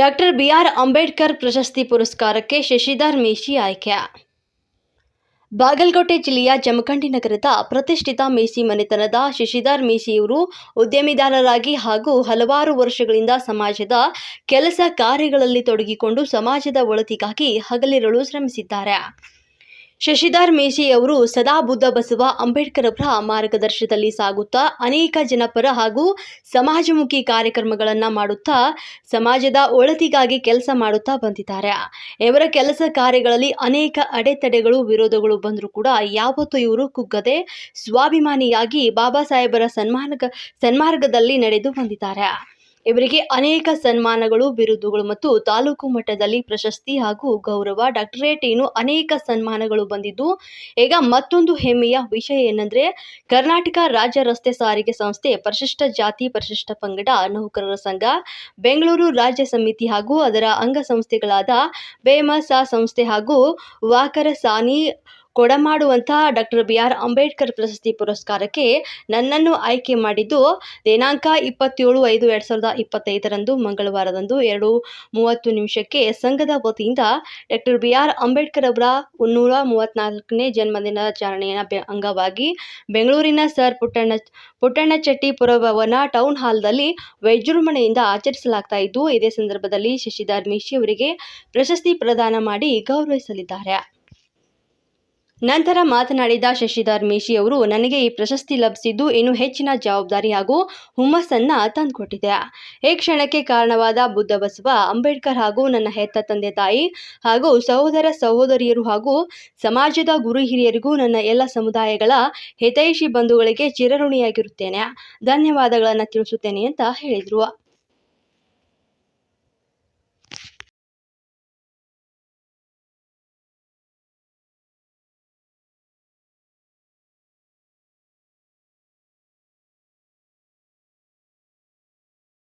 Doctor B R Ambedkar ಪ್ರಶಸ್ತಿ ಪುರಸ್ಕಾರಕ್ಕೆ ಶಶಿಧರ್ ಮೇಶಿ ಆಯ್ಕೆ. ಬಾಗಲಕೋಟೆ ಜಿಲ್ಲೆಯ ಜಮಖಂಡಿ ನಗರದ ಪ್ರತಿಷ್ಠಿತ ಮೇಸಿ ಮನೆತನದ ಶಶಿಧರ್ ಮೇಸಿಯವರು ಉದ್ಯಮಿದಾರರಾಗಿ ಹಾಗೂ ಹಲವಾರು ವರ್ಷಗಳಿಂದ ಸಮಾಜದ ಕೆಲಸ ಕಾರ್ಯಗಳಲ್ಲಿ ತೊಡಗಿಕೊಂಡು ಸಮಾಜದ ಒಳತಿಗಾಗಿ ಹಗಲಿರುಳು ಶ್ರಮಿಸಿದ್ದಾರೆ. ಶಶಿಧರ್ ಮೇಸಿ ಅವರು ಸದಾ ಬುದ್ಧ ಬಸವ ಅಂಬೇಡ್ಕರ್ ಅವರ ಮಾರ್ಗದರ್ಶನದಲ್ಲಿ ಸಾಗುತ್ತಾ ಅನೇಕ ಜನಪರ ಹಾಗೂ ಸಮಾಜಮುಖಿ ಕಾರ್ಯಕ್ರಮಗಳನ್ನು ಮಾಡುತ್ತಾ ಸಮಾಜದ ಒಳತಿಗಾಗಿ ಕೆಲಸ ಮಾಡುತ್ತಾ ಬಂದಿದ್ದಾರೆ. ಇವರ ಕೆಲಸ ಕಾರ್ಯಗಳಲ್ಲಿ ಅನೇಕ ಅಡೆತಡೆಗಳು, ವಿರೋಧಗಳು ಬಂದರೂ ಕೂಡ ಯಾವತ್ತೂ ಇವರು ಕುಗ್ಗದೆ ಸ್ವಾಭಿಮಾನಿಯಾಗಿ ಬಾಬಾ ಸಾಹೇಬರ ಸನ್ಮಾನ ಸನ್ಮಾರ್ಗದಲ್ಲಿ ನಡೆದು ಬಂದಿದ್ದಾರೆ. ಇವರಿಗೆ ಅನೇಕ ಸನ್ಮಾನಗಳು, ಬಿರುದುಗಳು ಮತ್ತು ತಾಲೂಕು ಮಟ್ಟದಲ್ಲಿ ಪ್ರಶಸ್ತಿ ಹಾಗೂ ಗೌರವ. ಡಾಕ್ಟರೇಟ್ ಏನು ಅನೇಕ ಸನ್ಮಾನಗಳು ಬಂದಿದ್ದು, ಈಗ ಮತ್ತೊಂದು ಹೆಮ್ಮೆಯ ವಿಷಯ ಏನಂದ್ರೆ, ಕರ್ನಾಟಕ ರಾಜ್ಯ ರಸ್ತೆ ಸಾರಿಗೆ ಸಂಸ್ಥೆ ಪರಿಶಿಷ್ಟ ಜಾತಿ, ಪರಿಶಿಷ್ಟ ಪಂಗಡ, ನೌಕರರ ಸಂಘ, ಬೆಂಗಳೂರು ರಾಜ್ಯ ಸಮಿತಿ ಹಾಗೂ ಅದರ ಅಂಗಸಂಸ್ಥೆಗಳಾದ ಬೇಮಸ ಸಂಸ್ಥೆ ಹಾಗೂ ವಾಕರ ಸಾನಿ ಕೊಡಮಾಡುವಂತಹ ಡಾಕ್ಟರ್ ಬಿ ಆರ್ ಅಂಬೇಡ್ಕರ್ ಪ್ರಶಸ್ತಿ ಪುರಸ್ಕಾರಕ್ಕೆ ನನ್ನನ್ನು ಆಯ್ಕೆ ಮಾಡಿದ್ದು ದಿನಾಂಕ ಇಪ್ಪತ್ತೇಳು ಐದು ಎರಡು ಸಾವಿರದ ಇಪ್ಪತ್ತೈದರಂದು ಮಂಗಳವಾರದಂದು ಎರಡು ಮೂವತ್ತು ನಿಮಿಷಕ್ಕೆ ಸಂಘದ ವತಿಯಿಂದ ಡಾಕ್ಟರ್ ಬಿ ಆರ್ ಅಂಬೇಡ್ಕರ್ ಅವರ ಮುನ್ನೂರ ಮೂವತ್ತ್ನಾಲ್ಕನೇ ಜನ್ಮದಿನಾಚರಣೆಯ ಅಂಗವಾಗಿ ಬೆಂಗಳೂರಿನ ಸರ್ ಪುಟ್ಟಣ್ಣ ಪುಟ್ಟಣ್ಣಚೆಟ್ಟಿ ಪುರಭವನ ಟೌನ್ ಹಾಲ್ನಲ್ಲಿ ವೈಜೃಂಭಣೆಯಿಂದ ಆಚರಿಸಲಾಗ್ತಾ ಇದ್ದು, ಇದೇ ಸಂದರ್ಭದಲ್ಲಿ ಶಶಿಧರ್ ಮಿಶಿ ಅವರಿಗೆ ಪ್ರಶಸ್ತಿ ಪ್ರದಾನ ಮಾಡಿ ಗೌರವಿಸಲಿದ್ದಾರೆ. ನಂತರ ಮಾತನಾಡಿದ ಶಶಿಧರ್ ಮೇಶಿ ಅವರು, ನನಗೆ ಈ ಪ್ರಶಸ್ತಿ ಲಭಿಸಿದ್ದು ಇನ್ನು ಹೆಚ್ಚಿನ ಜವಾಬ್ದಾರಿ ಹಾಗೂ ಹುಮ್ಮಸ್ಸನ್ನ ತಂದುಕೊಟ್ಟಿದೆ. ಈ ಕ್ಷಣಕ್ಕೆ ಕಾರಣವಾದ ಬುದ್ಧ ಬಸವ, ಅಂಬೇಡ್ಕರ್ ಹಾಗೂ ನನ್ನ ಹೆತ್ತ ತಂದೆ ತಾಯಿ ಹಾಗೂ ಸಹೋದರ ಸಹೋದರಿಯರು ಹಾಗೂ ಸಮಾಜದ ಗುರು ಹಿರಿಯರಿಗೂ ನನ್ನ ಎಲ್ಲ ಸಮುದಾಯಗಳ ಹಿತೈಷಿ ಬಂಧುಗಳಿಗೆ ಚಿರಋಣಿಯಾಗಿರುತ್ತೇನೆ. ಧನ್ಯವಾದಗಳನ್ನು ತಿಳಿಸುತ್ತೇನೆ ಅಂತ ಹೇಳಿದರು.